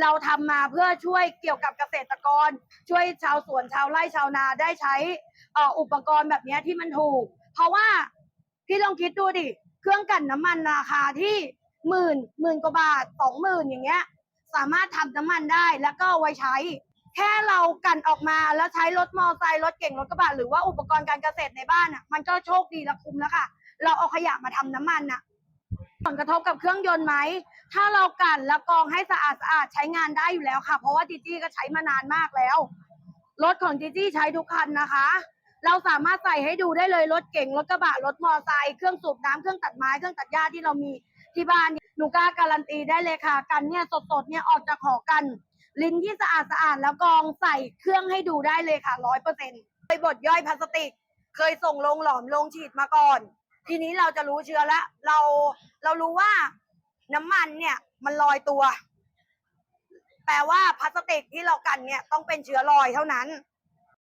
เราทำมาเพื่อช่วยเกี่ยวกับเกษตรกร ช่วยชาวสวนชาวไร่ชาวนาได้ใช้อ,อุปกรณ์แบบนี้ที่มันถูก เพราะว่าพี่ลองคิดดูดิเครื่องกันน้ำมันราคาที่หมื่นหมื่นกว่าบาทสองหมื่นอย่างเงี้ย สามารถทำน้ำมันได้แล้วก็ไว้ใช้ แค่เรากันออกมาแล้วใช้รถมอเตอร์ไซค์รถเก่งรถกระบะหรือว่าอุปกรณ์การเกษตรในบ้านอะมันก็โชคดีและคุ้มแล้วค่ะ เราเอาขยะมาทำน้ำมันอะ ผลกระทบกับเครื่องยนต์ไหม ถ้าเรากันแล้วกรองให้สะอาดสะอาดใช้งานได้อยู่แล้วค่ะ เพราะว่าจีจี้ก็ใช้มานานมากแล้ว รถของจีจี้ใช้ทุกคันนะคะ เราสามารถใส่ให้ดูได้เลยรถเก่งรถกระบะรถมอเตอร์ไซค์เครื่องสูบน้ำเครื่องตัดไม้เครื่องตัดหญ้าที่เรามีที่บ้านหนูกล้าการันตีได้เลยค่ะ กันเนี่ยสดๆเนี่ยออกจากหอกัน ลิ้นที่สะอาดสะอาดแล้วกรองใส่เครื่องให้ดูได้เลยค่ะร้อยเปอร์เซ็นต์เคยบดย่อยพลาสติก เคยส่งลงหลอมลงฉีดมาก่อน ทีนี้เราจะรู้เชื้อแล้วเราเรารู้ว่าน้ำมันเนี่ย มันลอยตัว แปลว่าพลาสติกที่เรากันเนี่ยต้องเป็นเชื้อลอยเท่านั้น